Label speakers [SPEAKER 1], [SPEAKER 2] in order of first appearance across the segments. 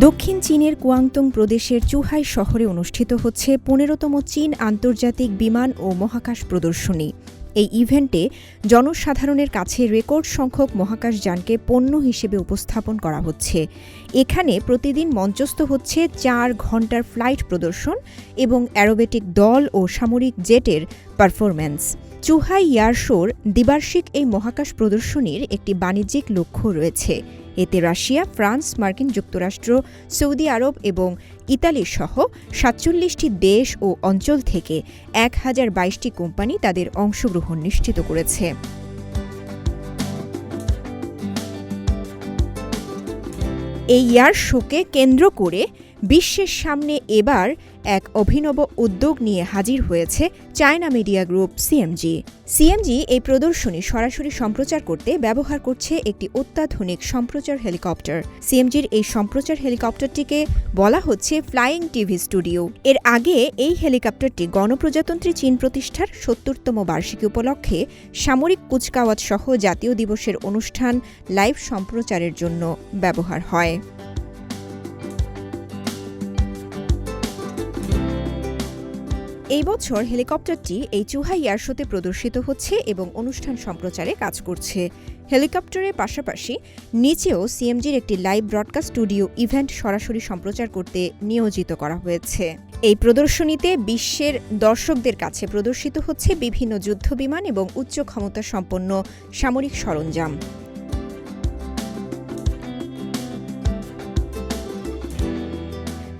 [SPEAKER 1] দক্ষিণ চীনের কুয়াংতং প্রদেশের চুহাই শহরে অনুষ্ঠিত হচ্ছে পনেরোতম চীন আন্তর্জাতিক বিমান ও মহাকাশ প্রদর্শনী। এই ইভেন্টে জনসাধারণের কাছে রেকর্ড সংখ্যক মহাকাশযানকে পণ্য হিসেবে উপস্থাপন করা হচ্ছে। এখানে প্রতিদিন মঞ্চস্থ হচ্ছে চার ঘণ্টার ফ্লাইট প্রদর্শন এবং অ্যারোবেটিক দল ও সামরিক জেটের পারফরম্যান্স। চুহাই ইয়ারশোর দ্বিবার্ষিক এই মহাকাশ প্রদর্শনীর একটি বাণিজ্যিক লক্ষ্য রয়েছে। এতে রাশিয়া, ফ্রান্স, মার্কিন যুক্তরাষ্ট্র, সৌদি আরব এবং ইতালি সহ সাতচল্লিশটি দেশ ও অঞ্চল থেকে এক হাজার বাইশটি কোম্পানি তাদের অংশগ্রহণ নিশ্চিত করেছে। এই ইয়ার শোকে কেন্দ্র করে বিশ্বের সামনে এবার এক অভিনব উদ্যোগ নিয়ে হাজির হয়েছে China media group CMG. CMG এই প্রদর্শনী সরাসরি সম্প্রচার করতে ব্যবহার করছে একটি অত্যাধুনিক সম্প্রচার হেলিকপ্টার। সিএমজির এই সম্প্রচার হেলিকপ্টারটিকে বলা হচ্ছে ফ্লাইং টিভি স্টুডিও। এর আগে এই হেলিকপ্টারটি গণপ্রজাতন্ত্রী চীন প্রতিষ্ঠার সত্তরতম বার্ষিকী উপলক্ষে সামরিক কুচকাওয়াজ সহ জাতীয় দিবসের অনুষ্ঠান লাইভ সম্প্রচারের জন্য ব্যবহার হয়। এই বছর হেলিকপ্টারটি এই চুহা ইয়ারশোতে প্রদর্শিত হচ্ছে এবং অনুষ্ঠান সম্প্রচারে কাজ করছে। হেলিকপ্টারের পাশাপাশি নিচেও সিএমজির একটি লাইভ ব্রডকাস্ট স্টুডিও ইভেন্ট সরাসরি সম্প্রচার করতে নিয়োজিত করা হয়েছে। এই প্রদর্শনীতে বিশ্বের দর্শকদের কাছে প্রদর্শিত হচ্ছে বিভিন্ন যুদ্ধবিমান এবং উচ্চ ক্ষমতা সম্পন্ন সামরিক সরঞ্জাম।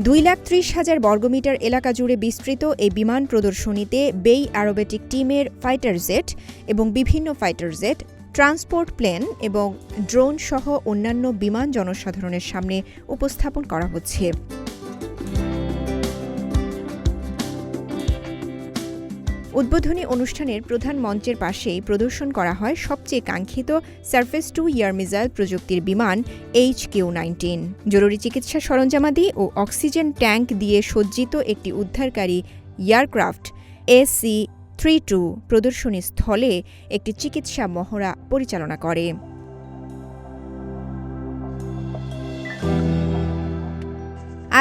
[SPEAKER 1] দুই লাখ ত্রিশ হাজার বর্গমিটার এলাকা জুড়ে বিস্তৃত এই বিমান প্রদর্শনীতে বেই অ্যারোবেটিক টিমের ফাইটার জেট এবং বিভিন্ন ফাইটার জেট, ট্রান্সপোর্ট প্লেন এবং ড্রোন সহ অন্যান্য বিমান জনসাধারণের সামনে উপস্থাপন করা হচ্ছে। উদ্বোধনী অনুষ্ঠানের প্রধান মঞ্চের পাশেই প্রদর্শন করা হয় সবচেয়ে কাঙ্ক্ষিত সার্ফেস টু ইয়ার মিসাইল প্রযুক্তির বিমান এইচ কিউ নাইনটিন। জরুরি চিকিৎসা সরঞ্জামাদি ও অক্সিজেন ট্যাঙ্ক দিয়ে সজ্জিত একটি উদ্ধারকারী এয়ারক্রাফট এসি থ্রি টু প্রদর্শনী স্থলে একটি চিকিৎসা মহড়া পরিচালনা করে।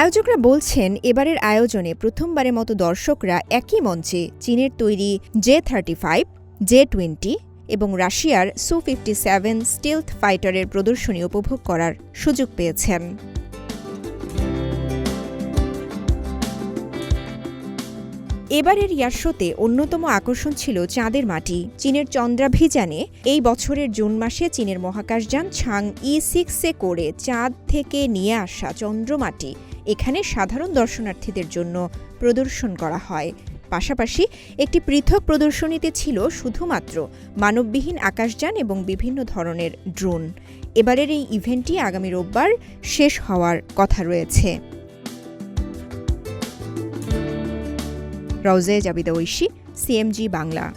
[SPEAKER 1] আয়োজকরা বলছেন, এবারের আয়োজনে প্রথমবারের মতো দর্শকরা একই মঞ্চে চীনের তৈরি J thirty five, J twenty এবং রাশিয়ার সু ফিফটি সেভেন স্টিলথ ফাইটারের প্রদর্শনী উপভোগ করার সুযোগ পেয়েছেন। এবারের ইয়ারশোতে অন্যতম আকর্ষণ ছিল চাঁদের মাটি। চীনের চন্দ্রাভিযানে এই বছরের জুন মাসে চীনের মহাকাশযান ছাং ই সিক্সে করে চাঁদ থেকে নিয়ে আসা চন্দ্রমাটি এখানে সাধারণ দর্শনার্থীদের জন্য প্রদর্শন করা হয়। পাশাপাশি একটি পৃথক প্রদর্শনীতে ছিল শুধুমাত্র মানববিহীন আকাশযান এবং বিভিন্ন ধরনের ড্রোন। এবারের এই ইভেন্টটি আগামী রোববার শেষ হওয়ার কথা রয়েছে। রওজে জাবিদা ঐশী, সিএমজি বাংলা।